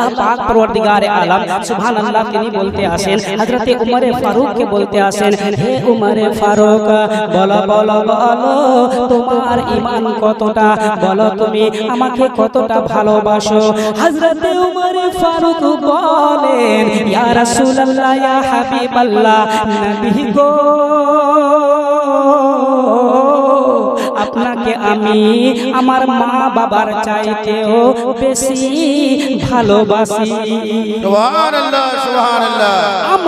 আল্লাহ পাক পরওয়ারদিগারে আলম সুবহানাল্লাহ তিনি বলতে আসেন, হযরতে উমরে ফারুক কে বলতে আসেন, হে উমরে ফারুক, বলো বলো বলো, তোমার ঈমান কতটা? বলো তুমি আমাকে কতটা ভালোবাসো? হযরতে উমরে ফারুক বলেন, ইয়া রাসূলুল্লাহ, ইয়া হাবিবাল্লাহ, নবী গো আপনাকে আমি? আমার মা বাবার চাইতেও বেশি ভালোবাসি।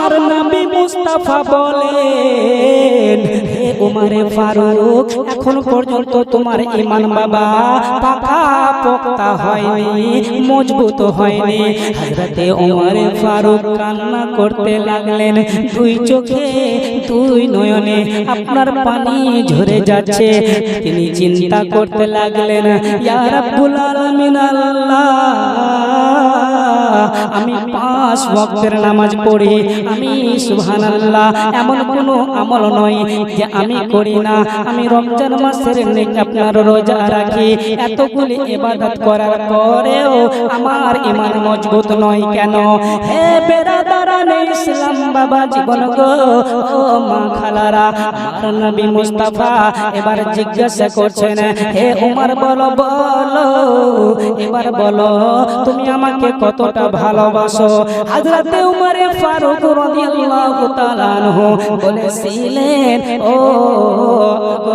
আমার নবী মুস্তাফা বলেন, হে উমারে ফারুক, এখন পর্যন্ত তোমার ইমান বাবা পাকা পোক্তা হয়নি, মজবুত হয়নি। হযরতে উমারে ফারুক কান্না করতে লাগলেন, দুই চোখে, দুই নয়নে আপনার পানি ঝরে যাচ্ছে। তিনি চিন্তা করতে লাগলেন, ইয়া রাব্বুল আলামিন, আল্লাহ আমি পাঁচ ওয়াক্তের নামাজ পড়ি। আমি সুবহানাল্লাহ, এমন কোনো আমল নয় যে আমি করি না। আমি রমজান মাসের আপনার রোজা রাখি। এতগুলি ইবাদত করার পরেও আমার ইমান মজবুত নয় কেন? হে বেরাদারানে ইসলাম বাবা, জীবন গো। ও মা খালারা নবী মুস্তাফা এবার জিজ্ঞাসা করছেন, হে উমর, বলো বলো, এবার বলো, তুমি আমাকে কতটা ভালোবাসো? হযরতে উমরে ফারুক রাদিয়াল্লাহু তাআলা আনহু বলেছিলেন, ও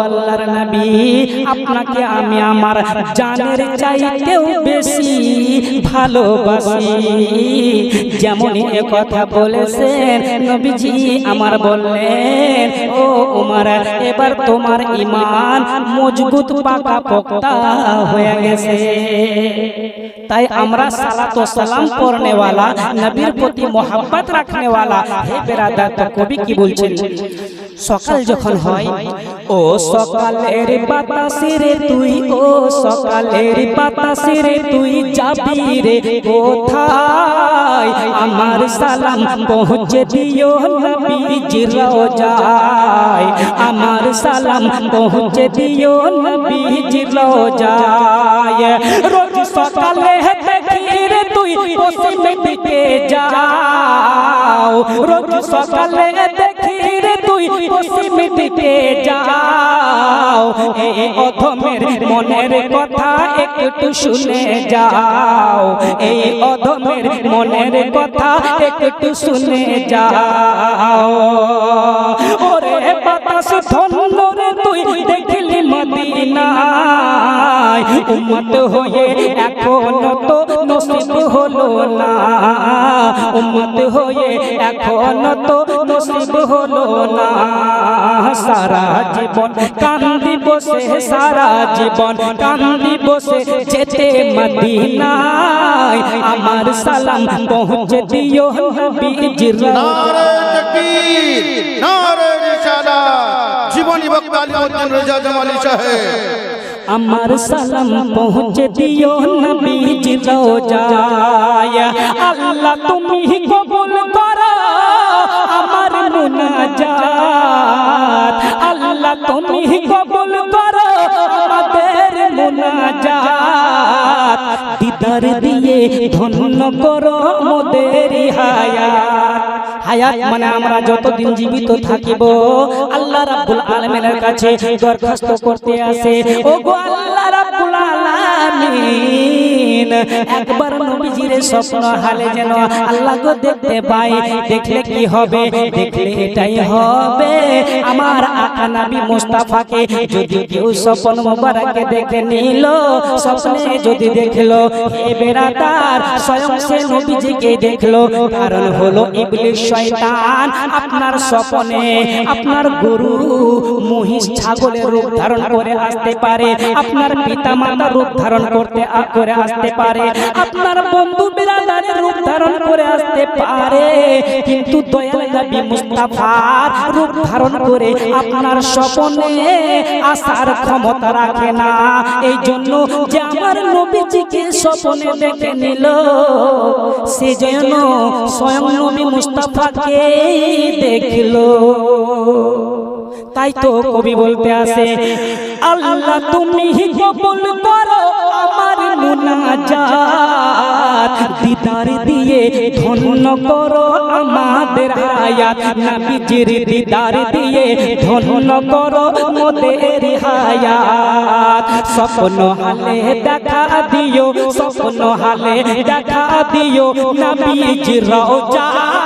আল্লাহর নবী, আপনাকে আমি আমার জানের চাইতেও বেশি ভালোবাসি। যেমন এ কথা বলেছেন, নবীজি আমার বললেন, ও উমর, এবার তোমার ইমান মজবুত পাকা পোক্তা হয়ে গেছে। তাই আমরা সালাত ও সালাম পড়নে নবীর প্রতি মোহাম্মত রাখনে হে তো কবি কি বলছেন? সকাল যখন হয় ও সকালের বাতাসে রে তুই ও সকালের বাতাসে রে তুই যাবি রে কোথায়? আমার সালাম পৌঁছে দিও নবীজি রোজায়। আমার সালাম পৌঁছে দিও নবীজি রোজায়। রোজ সকাল দিকে যাও। রোজ সকালে দেখি রে তুই পশ্চিমে দিকে যাও। এই অধমের মনের কথা একটু শুনে যাও। এই অধমের মনের কথা একটু শুনে যাও। ওরে বাতাস ধন্য রে তুই দেখলি হয়ে তো নসিব হলো না। উম্মত হয়ে এখনও তো নসিব হলো না। সারা জীবন কান্দি বসে সারা জীবন কান্দি বসে যেতে মদিনায়। আমার সালাম পৌঁছে দিও নবীজির নারে তাকবীর নারে রিসালাত জীবনী বক্তা আলিউদ্দিন রেজা জামালি সাহেব। আমার সালাম পৌঁছে দিও নবীজি আল্লাহ তুমি কবুল করো আমার মুনাজাত। আল্লাহ তুমি কবুল করো আমাদের মুনাজাত। দিদার দিয়ে ধন্য করো মোদের হায়াত। হায়াত মানে আমরা যতদিন জীবিত থাকিব, আল্লাহ রাব্বুল আলামিনের কাছে দরখাস্ত করতে আসে। ও গো আল্লাহ আলামিন একবার স্বপ্ন হালে যেন আল্লাহ গো দেখতে পাই। দেখলে কি হবে? দেখলে এটাই হবে। আমার আকা নবী মুস্তাফাকে যদি কেউ স্বপ্ন মোবারকে দেখে নিল, স্বপ্নে যদি দেখল, হে বেরাদার স্বয়ং সে নবীজিকে দেখল। কারণ হলো ইবলিশ শয়তান আপনার স্বপনে, আপনার গরু মহিষ ছাগলের রূপ ধারণ করে আসতে পারে, আপনার পিতা মাতা রূপ ধারণ করতে করে আসতে পারে। আপনার বন্ধু আপনার স্বপনে আসার ক্ষমতা রাখে না। এই জন্য যে আমার নবীজিকে স্বপনে দেখে নিল, সে যেন স্বয়ং নবী মুস্তাফাকে দেখল। তাই তো কবি বলতে আসে, আল্লাহ তুমি মোনাজাত দিদার দিয়ে ধন্য করো আমাদের হায়াত। নবীজির দিদার দিয়ে ধন্য করো মোদের হায়াত। স্বপ্ন হালে দেখা দিও, স্বপ্ন হালে দেখা দিও, নবীজির রওজায়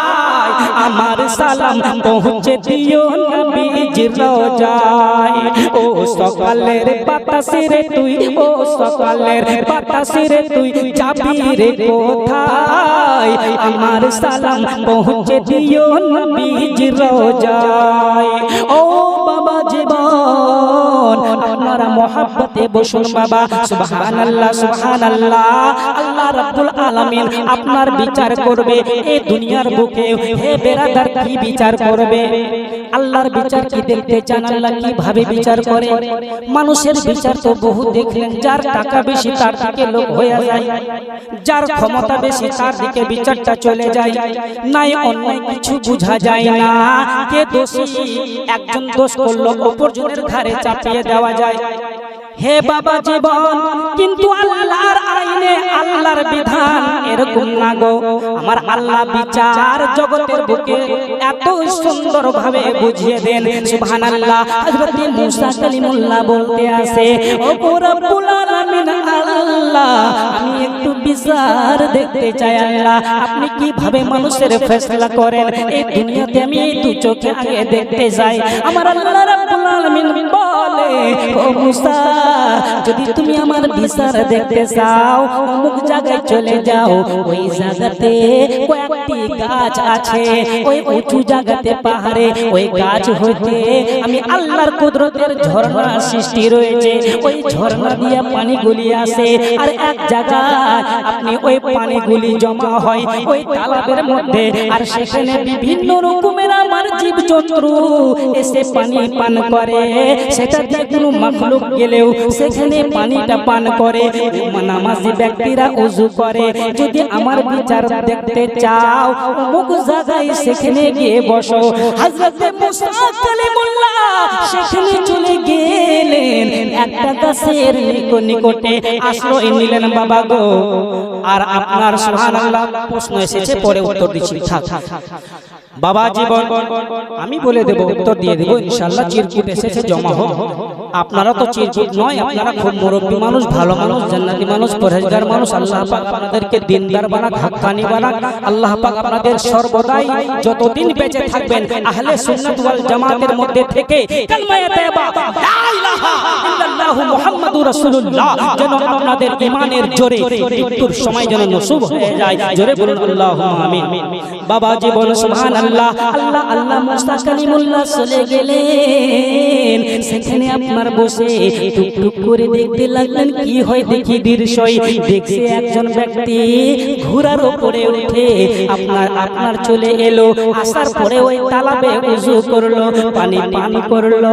আমার সালাম পৌঁছে দিও নবীজির রওজায় ও সকালের বাতাসে রে তুই, ও সকালের বাতাসে রে তুই যাবি রে কোথায়? আমার সালাম পৌঁছে দিও নবীজির রওজায় ও বাবা জীবন আপনারা মহাব্বতে বসুন বাবা। সুবহানাল্লাহ সুবহানাল্লাহ। আল্লাহ রাব্বুল আলামিন আপনার বিচার করবে। এই দুনিয়ার বুকে হে বেরাদার কি বিচার করবে? আল্লাহর বিচার কি দেখতে চান? আল্লাহ কীভাবে বিচার করে? মানুষের বিচার তো বহু দেখলেন। যার টাকা বেশি তার দিকে লোক হয়ে যায়। যার ক্ষমতা বেশি তার দিকে বিচারটা চলে যায়। নাই অন্যায় কিছু বোঝা যায় না। কে দোষী? একজন দোষ করল, অপরজনের ঘাড়ে চাপিয়ে দেওয়া যায়। হে বাবা জীবন, কিন্তু আল্লাহর আইনে আল্লাহর বিধান এরকম না গো। আমার আল্লাহ বিচার জগতের বুকে এত সুন্দর ভাবে বুঝিয়ে দেন। সুবহানাল্লাহ, হযরত মুসা কালিমুল্লাহ বলতে আছে, ও রব্বুল আলামিন, আল্লাহ, আমি একটু বিচার দেখতে চাই আল্লাহ। আপনি কীভাবে মানুষের ফয়সালা করেন? এই দুনিয়াতে আমি দু চোখে আগে দেখতে যাই। আমার আল্লাহ রাব্বুল আলামিন বলে, ও মুসা যদি তুমি আমার বিচার দেখতে চাও, অমুক জায়গায় চলে যাও। ওই জায়গাতে কয়েকটি গাছ আছে, ওই উঁচু জায়গাতে পাহাড়ে। ওই গাছ হইতে আমি আল্লাহর কুদরতের ঝর্ণা সৃষ্টি রয়েছে। ওই ঝর্ণা দিয়ে পানিগুলি আসে। আর এক জায়গায় আপনি ওই পানিগুলি জমা হয়, ওই তালাবের মধ্যে। আর সেখানে বিভিন্ন রকমের আমার জীব জন্তু এসে পানি পান করে। সেটা দিয়ে কোনো মাখলুক গেলেও সেখানে পানিটা পান করে, নামাজি ব্যক্তিরা উজু করে। যদি আমার বিচার দেখতে চাও, অমুক জায়গায় সেখানে গিয়ে বসো। হযরতে মুসা সেখানে চলে গেলেন। একটা গাছের নিকটে আশ্রয় নিলেন বাবা গো। আর আপনার সুবহানাল্লাহ প্রশ্ন এসেছে, পরে উত্তর দিচ্ছি। থাক। বাবা জীবন আমি বলে দেব উত্তর দিয়ে দেব ইনশাআল্লাহ চিরকুট এসেছে জমা হোক। আপনারা তো চিরকুট নয় আপনারা খুব মুরব্বী মানুষ ভালো মানুষ জান্নাতি মানুষ পরহেজগার মানুষ আল্লাহ পাক আপনাদেরকে দিনদার বানাক হাক্কানি বানাক আল্লাহ পাক আপনাদের সর্বদাই যতদিন বেঁচে থাকবেন আহলে সুন্নাত ওয়াল জামাতের মধ্যে থেকে কালমায়ে তাইবা লা ইলাহা ইল্লাল্লাহু মুহাম্মাদুর রাসূলুল্লাহ যেন আপনাদের ঈমানের জোরে মৃত্যুর সময় যেন নসিব হয়ে যায়। জোরে বলুন আল্লাহুম্মা আমিন। বাবা জীবন সুবহানাল্লাহ। আল্লাহ আল্লাহ মুসা কালিমুল্লাহ চলে গেলেন। সেখানে আপনার বসে টুক টুক করে দেখতে লাগলেন, কি হয় দেখি দেখছে একজন ব্যক্তি উপরে উঠে আপনার আপনার চলে এলো। আসার পরে ওই তালাবে উজু করল, পানি, পান করল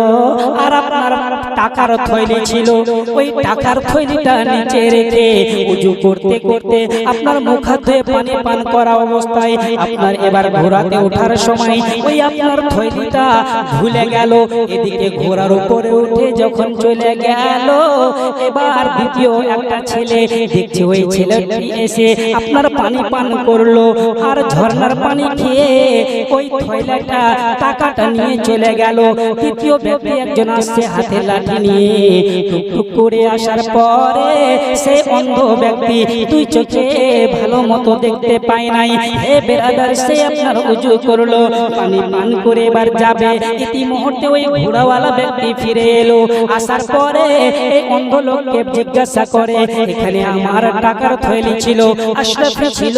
আর আপনার টাকার থৈলি ছিল। ওই টাকার থৈলিটা নিচে রেখে উজু করতে করতে আপনার মুখ হাত পানি পান করা অবস্থায় আপনার এবার ঘোড়াতে ওঠার সময় ওই আপনার থৈলিটা ভুলে গেল। এদিকে ঘোড়ার উপরে উঠে যখন চলে গেল, এবার দ্বিতীয় একটা ছেলে দেখছে, ওই ছেলেটি এসে আপনার পানি পান করল আর ঝর্ণার পানি খেয়ে ওই থৈলাটা টাকাটা নিয়ে চলে গেল। তৃতীয় ব্যক্তি একজন আসছে হাতে লাঠি নিয়ে। টুকটুক করে আসার পরে সে অন্ধ ব্যক্তি দুই চোখে ভালো মতো দেখতে পায় নাই। হে বেরাদার সে আপনার উজু করল, পানি পান করে এবার যাবে। ইতি মুহূর্তে ওই ঘোড়াওয়ালা ব্যক্তি ফিরে এলো। আসার পরে এই অন্ধ লোককে জিজ্ঞাসা করে, এখানে আমার টাকার থৈলি ছিল, আশরাফি ছিল,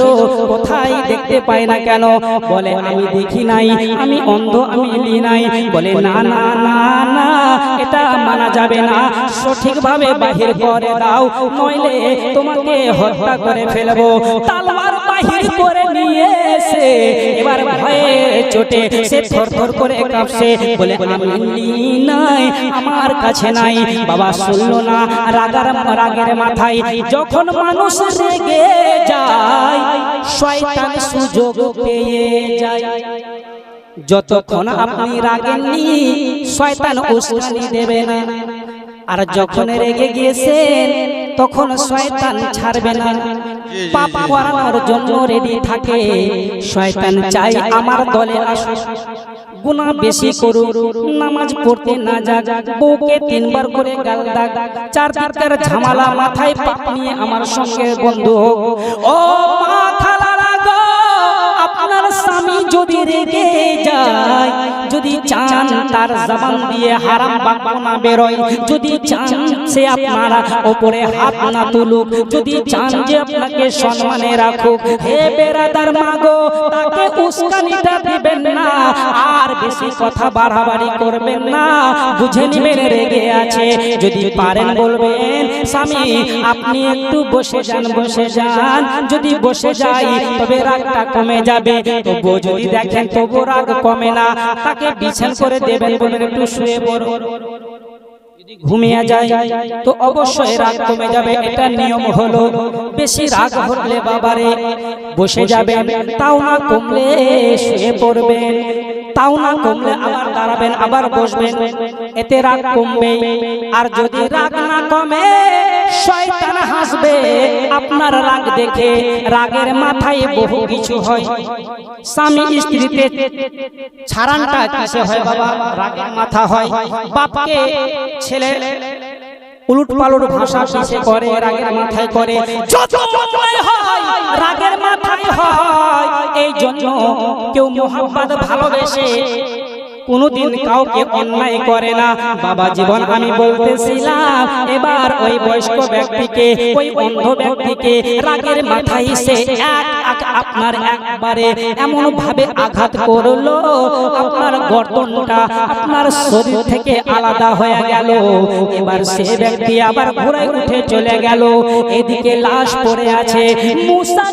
কোথায় দেখতে পাই না কেন? বলে, আমি দেখি নাই, আমি অন্ধ, আমি লি নাই। বলে, না না না না, এটা মানা যাবে না। সঠিকভাবে বাহির করে দাও, নইলে তোমাকে হত্যা করে ফেলব। তালওয়ার বাহির করে নিয়ে এসে এবার ভয়ে চোটে সে থরথর করে কাঁপছে বলে আমি নাই আমার কাছে নাই বাবা শুনলো না রাগার রাগের মাথায় যখন মানুষ রেগে যায় শয়তান সুযোগ পেয়ে যায়। যতক্ষণ আপনি রাগেননি শয়তান উস্কানি দেবে না। আর যখন রেগে গিয়েছেন তখন শয়তান ছাড়বে না। পাপ করানোর জন্য রেডি থাকে। শয়তান চাই আমার দলে আসুক। গুনাহ বেশি করুক। নামাজ পড়তে না যাক। বউকে তিনবার করে গাল দাগ। চার দিকের ঝামেলা মাথায় পাপ নিয়ে আমার সঙ্গে বন্ধু হোক। ও মা আপনার স্বামী যদি রেগে যায় যদি চান তার জবান দিয়ে হারাম বাক্য না বেরোয় যদি চান সে আপনারা ওপরে হাত না তুলুক। যদি চান যে আপনাকে সম্মানে রাখুক, হে বেরাদার মাগো, তাকে উস্কানিটা দিবেন না। আর বেশি কথা বাড়াবাড়ি করবেন না। বুঝে নিবেন রেগে আছে। যদি পারেন বলবেন, স্বামী, আপনি একটু বসে যান বসে যান। যদি বসে যাই, তবে রাগটা কমে যাবে। তবুও যদি দেখেন তবু রাগ কমে না, তাকে বিছান করে দেবেন বলেন একটু শুয়ে পড়ো ঘুমিয়ে যায়, তো অবশ্যই রাগ কমে যাবে, এটা নিয়ম হলো। বেশি রাগ হলে বাবারে বসে যাবেন, তাও না কমলে শুয়ে পড়বেন, তাও না কমলে আবার দাঁড়াবেন, আবার বসবেন। এতে রাগ কমবে আর যদি রাগ না কমে আপনার রাগ দেখে, রাগের মাথায় বহু কিছু হয়। স্বামী স্ত্রীতে ছাড়ানটা কিসে হয় বাবা? রাগের মাথা হয়। বাপকে ছেলে উলট পালট ভাষা কিসে করে, রাগের মাথায় করে? যত হয়, রাগের মাথায় হয়। এই জন্য কেউ মোহাম্মদ ভালোবেসে কোনোদিন কাউকে অন্যায় করে না। বাবা জীবন আমি বলতেছিলাম এবার ওই বয়স্ক ব্যক্তিকে ওই অন্ধ ব্যক্তিকে রাগের মাথায় সে এক এক আপনার একবারে এমন ভাবে আঘাত করল আপনার গর্দনটা আপনার শরীর থেকে আলাদা হয়ে গেল। এবার সে ব্যক্তি আবার ঘুরে উঠে চলে গেল। এদিকে লাশ পড়ে আছে। মুসা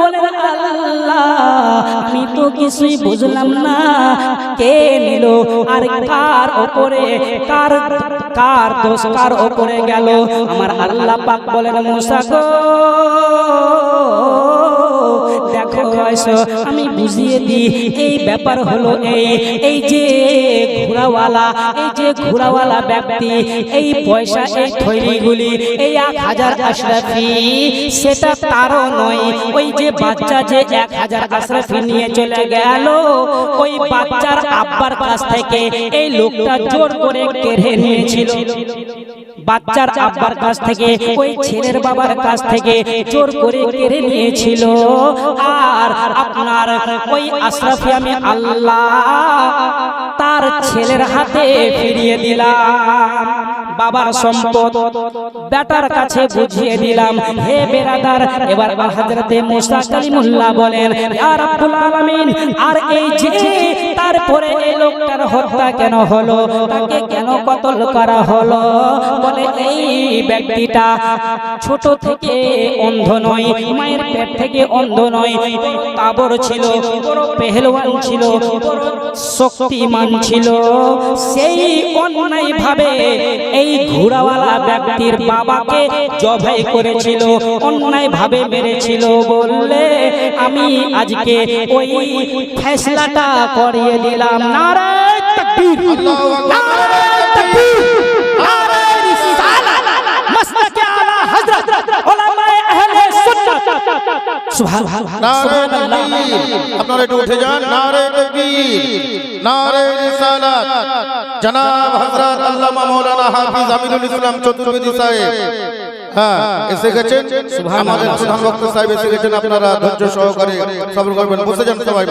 বলেন আল্লাহ আমি তো কিছুই বুঝলাম না। কে নিল। আর কার ওপরে? কার কার দোষ? কার ওপরে গেল? আমার আল্লাহ পাক বলেন, মুসা গো দেখো আমি বুঝিয়ে দিই, এই ব্যাপার হলো এই এই যে ঘোড়াওয়ালা, এই যে ঘোড়াওয়ালা ব্যক্তি, এই পয়সা, এই থৈরিগুলি এই এক হাজার আশরাফি, সেটা তারও নয়, ওই যে বাচ্চা যে এক হাজার আশরাফি নিয়ে চলে গেল, ওই বাচ্চার আব্বার কাছ থেকে এই লোকটা জোর করে কেড়ে নিয়েছিল। বাচ্চার আব্বার কাছ থেকে ওই ছেলের বাবার কাছ থেকে জোর করে কেড়ে নিয়েছিল। আর আপনার ওই আশরাফি আমি আল্লাহ তার ছেলের হাতে ফিরিয়ে দিলাম। বাবার সম্পদ। বেটার কাছে বুঝিয়ে দিলাম, হে বেরাদার, এবার হযরতে মুসা কালিমুল্লাহ বলেন, ইয়া রাব্বুল আলামিন, আর এই যে তারপরে এই লোকটার হত্যা কেন হলো? তাকে কেন কতল করা হলো? বলে, এই ব্যক্তিটা ছোট থেকে অন্ধ নয়, মায়ের পেট থেকে অন্ধ নয় তাবর ছিল পেহলওয়ান ছিল শক্তিমান ছিল। সেই অন্যায় ভাবে এই ঘোড়াওয়ালা ব্যক্তির বাবাকে জবাই করেছিল অন্যায় ভাবে মেরেছিল। বললে, আমি আজকে ওই ফেসলাটা করিয়ে দিলাম। নারায় আল্লাহু আকবার। নারায় তাকবীর নারায় রিসালাত মাসলাকে আলা হযরত উলামায়ে আহলে সুন্নাত সুবহানাল্লাহ নারে তাকবীর আপনারা একটু উঠে যান। নারে তাকবীর নারে রিসালাত। জনাব হযরত আল্লামা মাওলানা হাফিজ আমিরুল ইসলাম চতুর্বেদী সাহেব। হ্যাঁ এসে গেছেন। আমাদের প্রধান বক্তা সাহেব এসে গেছেন। আপনারা ধৈর্য সহকারে সবর করবেন। বসে যান সবাই।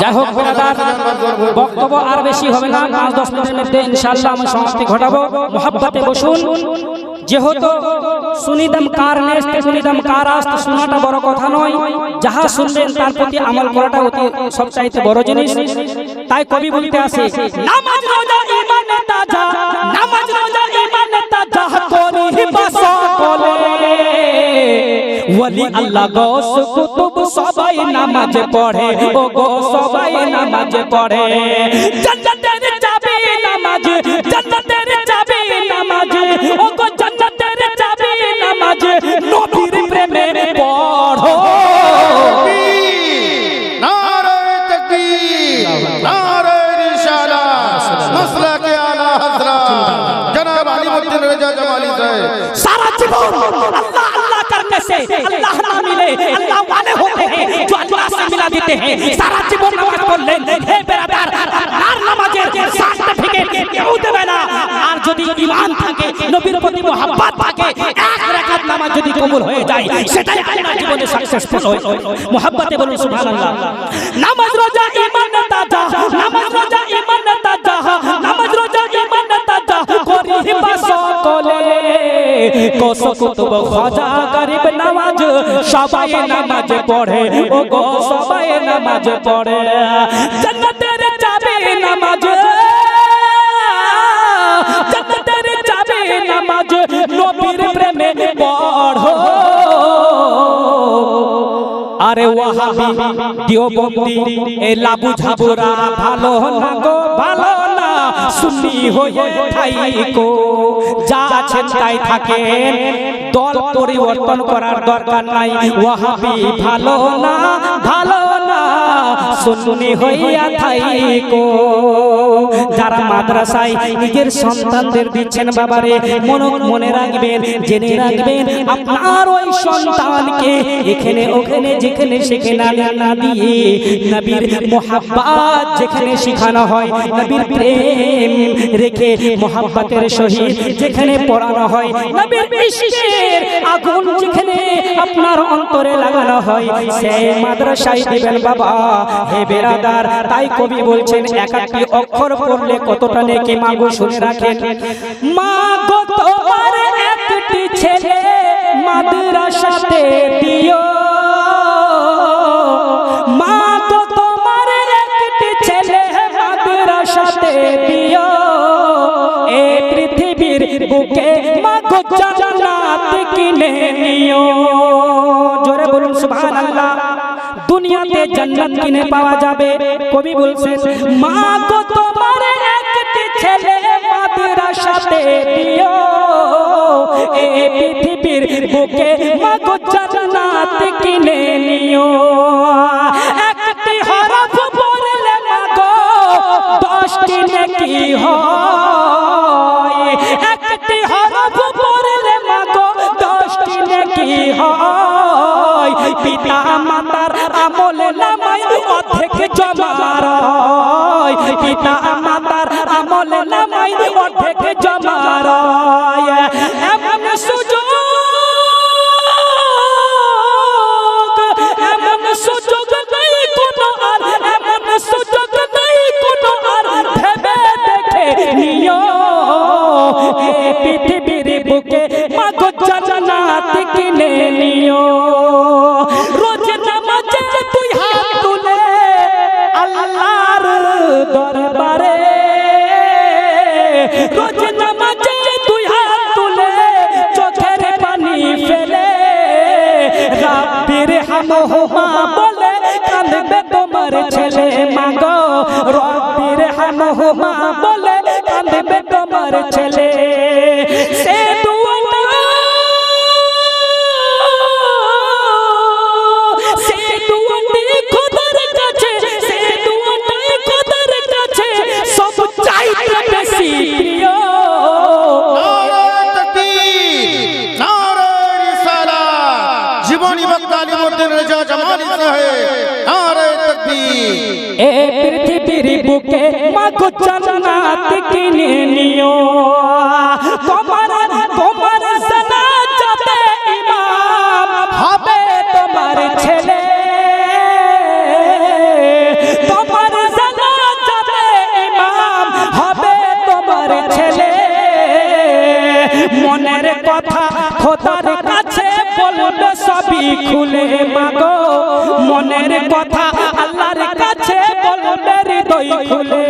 যাই হোক বক্তব্য আর বেশি হবে না। পাঁচ দশ মিনিটের মধ্যে ইনশাআল্লাহ আমি সমাপ্তি ঘটাবো। মোহাব্বতে বসুন। যেহেতু সুনিদম কার নেস্ত সুনিদম কার আস্ত শোনাটা বড় কথা নয়, যাহা শুনবেন তার প্রতি আমল করাটা অতি সবচাইতে বড় জিনিস। তাই কবি বলতে আসে নামাজ রোজা ইমানে তাজা, নামাজ রোজা ইমানে তাজা করি বাস কলে ওয়ালি আল্লাহ গস কুতুব সবাই নামাজ পড়ে, ও গো সবাই নামাজ পড়ে। জান্নাতের চাবি নামাজ, জান্নাতের চাবি নামাজ, ও গো নামাজ নবীর প্রেমে পড়ো সারা তাকবীর নারে রিসালাত মাসলাকে আলা হযরত জনাব আলিমুদ্দিন রেজা জামালি সাহেব से अल्लाह ना मिले अल्लाह वाले होते हैं जो अल्लाह से मिला देते हैं সারা জীবন নামাজ পড়লেন হে বেরাদার আর নামাজের সার্টিফিকেট কেউ দেবে না আর যদি ঈমান থাকে নবীর প্রতি মোহাব্বত থাকে এক রাকাত নামাজ যদি কবুল হয়ে যায় সেটাই আপনার জীবনে সাকসেসফুল হয় মোহাব্বতে বলুন সুবহানাল্লাহ নামাজ রোজা ঈমান তাজা নামাজ রোজা ঈমান তাজা নামাজ রোজা ঈমান তাজা করিবা সকলে কস কুতুব খাজা গরিব নামাজ, সবাই নামাজ পড়ে। ও গো সবাই নামাজ পড়ে। জান্নাতের চাবি নামাজ। জান্নাতের চাবি নামাজ, নবীর প্রেমে পড়ো। আরে ওয়াহাবি দিওবন্দি এ লাবু ঝাবুরা ভালো না গো? ভালো সুন্নি হয়ে থাইকো। যা আছেন তাই থাকেন, দল পরিবর্তন করার দরকার নাই। ওয়াহাবি ভালো না ভালো না, সুন্নি হইয়া থাইকো। যারা মাদ্রাসায় নিজের সন্তানদের দিচ্ছেন বাবারে মনে মনে রাখবেন, জেনে রাখবেন, আপনার ওই সন্তানকে এখানে, ওখানে, যেখানে, সেখানে না দিয়ে নবীর মোহাব্বত যেখানে শেখানো হয়, নবীর প্রেম রেখে মোহাব্বতের সহিত যেখানে পড়ানো হয়, নবীর ইশকের আগুন যেখানে আপনার অন্তরে লাগানো হয়, সেই মাদ্রাসায় দিবেন বাবা, হে বেরাদার, তাই কবি বলছেন এক একটি অক্ষর পড়লে কতটা নেকি মাগো শুনে রাখেন। মা গো, তোমার একটি ছেলে মাদ্রাসাতে দিও। মা গো, তোমার একটি ছেলে মাদ্রাসাতে দিও। এ পৃথিবীর বুকে মা গো জান্নাত কিনে নিও। জোরে বলুন, সুবহানাল্লাহ। দুনিয়াতে জান্নাত কিনে পাওয়া যাবে। কবি বলছেন, মা গো হামহুমা বলে কাঁদবে তোমার ছেলে। সে বুকে মাগো জান্নাত কিনে নিও। তোমার তোমার জানাজাতে ইমাম হবে তোমার ছেলে। তোমার জানাজাতে ইমাম হবে তোমার ছেলে। মনের কথা খোদার কাছে বলবে, সবই খুলে মাগো। মনের কথা আল্লাহর কাছে বলবে, হৃদয় খুলে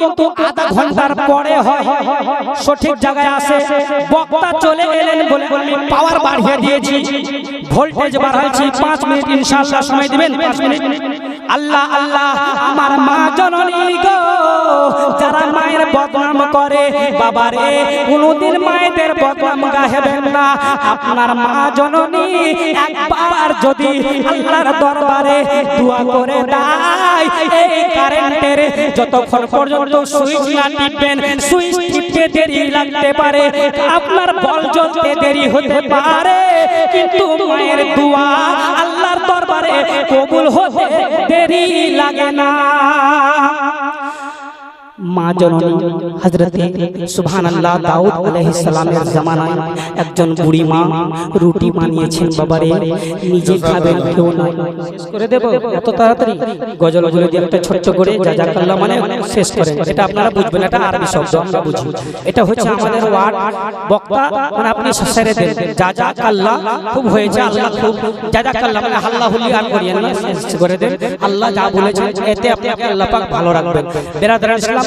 কিন্তু আধা ঘণ্টার পরে সঠিক জায়গায় আসে। বক্তা চলে এলেন বলে আমি পাওয়ার বাড়িয়ে দিয়েছি। ভোল্টেজ বাড়াচ্ছি। পাঁচ মিনিট ইনশাআল্লাহ সময় দিবেন, পাঁচ মিনিট। আল্লাহ আল্লাহ, আমার মা জননী গো, যারা মায়ের বদনাম করে, বাবারে, কোনোদিন মায়েদের বদনাম গাহেবেন না। আপনার মা জননী একবার যদি আল্লাহর দরবারে দোয়া করে দেয়, এই কারেন্টের যতক্ষণ পর্যন্ত সুইচ না টিপবেন, সুইচ টিপতে দেরি লাগতে পারে, আপনার বল জ্বলতে দেরি হতে পারে, কিন্তু মায়ের দোয়া আল্লাহর দরবারে কবুল হতে দেরি লাগে না। মা জননী হজরতে সুবহান আল্লাহ দাউদ জামানায় একজন বুড়ি মা রুটি বানিয়েছেন বাবারে নিজে খাবেন কেউ না। শেষ করে দেব এত তাড়াতাড়ি? গজল গজল একটা ছোট্ট করে জাজাকাল্লাহ মানে শেষ করেন। এটা আপনারা বুঝবেন এটা আরবি শব্দ আমরা বুঝি। এটা হচ্ছে আমাদের ওয়ার্ড বক্তা মানে আপনি শেষে দেন। জাজাকাল্লাহ খুব হয়েছে আল্লাহ খুব। জাজাকাল্লাহ মানে আর করিয়েন না শেষ করে দেন। আল্লাহ যা বলেছেন এতে আপনাকে আল্লাহ পাক ভালো রাখবেন। বেরাদার ইসলাম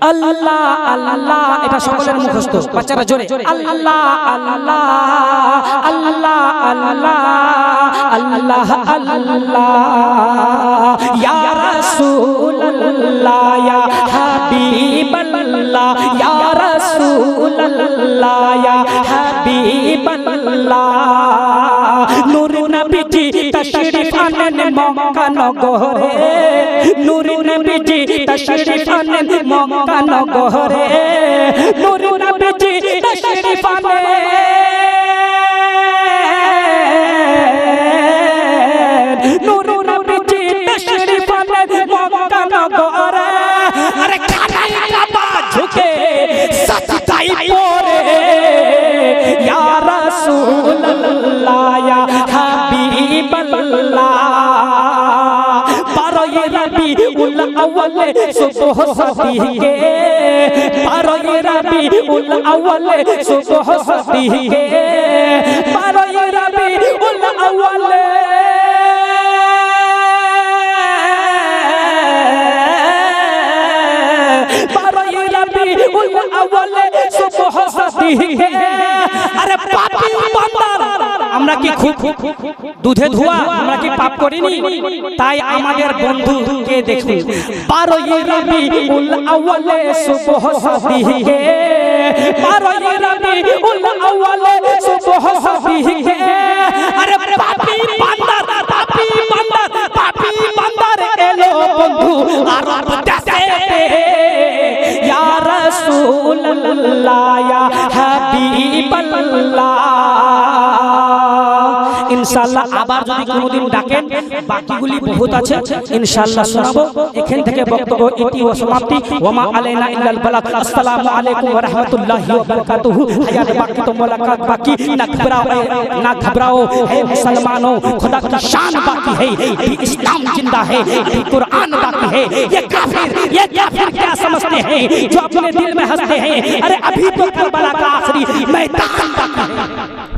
আল্লাহ আল্লাহ, এটা সকলের মুখস্থ, বাচ্চারা জোরে। আল্লাহ আল্লাহ আল্লাহ আল্লাহ আল্লাহ আল্লাহ। ইয়া রাসূলুল্লাহ, ইয়া হাবিবাল্লাহ, ইয়া রাসূলুল্লাহ, ইয়া হাবিবাল্লাহ। নূর নবীজি, তশরিফ মক্কা নগরে নূর নবীজি তশরিফ আনেন মক্কা নগরে নূর নবীজি তশরিফ আনেন নূর নবীজি তশরিফ আনেন মক্কা নগরে আরে কানাই কাবা ঝুঁকে সাজদাই পড়ে ইয়া রাসূলুল্লাহ, ইয়া হাবিবাল্লাহ। উল আউয়ালে সুবহ সাদিকে বারোই রবি উল আউয়ালে সুবহ সাদিকে বারোই রবি উল আউয়ালে। বারোই রবি উল আউয়ালে সুবহ সাদিকে আরে পাপী বান্দার আমরা কি খুব দুধে ধোয়া? আমরা কি পাপ করিনি? তাই আমাদের বন্ধুকে দেখুন। বারোই রবি উল আউয়ালে সুবহ সাদিকে বারোই রবিউল আউয়ালে সুবহ সাদিকে আরে ইনশাআল্লাহ আবার যদি কোনোদিন ডাকেন বাকিগুলি বহুত আছে ইনশাআল্লাহ শোনাবো এখান থেকে বক্তব্য ইতি ও সমাপ্তি ওমা আলাইনা ইল্লাল বালাগ আসসালামু আলাইকুম ওয়া রাহমাতুল্লাহি ওয়া বারাকাতুহু হায়াত বাকি তো মুলাকাত বাকি না घबराओ ना घबराओ है मुसलमानों खुदा की शान बाकी है अभी इस्लाम जिंदा है अभी कुरान बाकी है ये काफिर ये काफिर क्या समझते हैं जो अपने दिल में हंसते हैं अरे अभी तो करबला का आखिरी मैदान बाकी है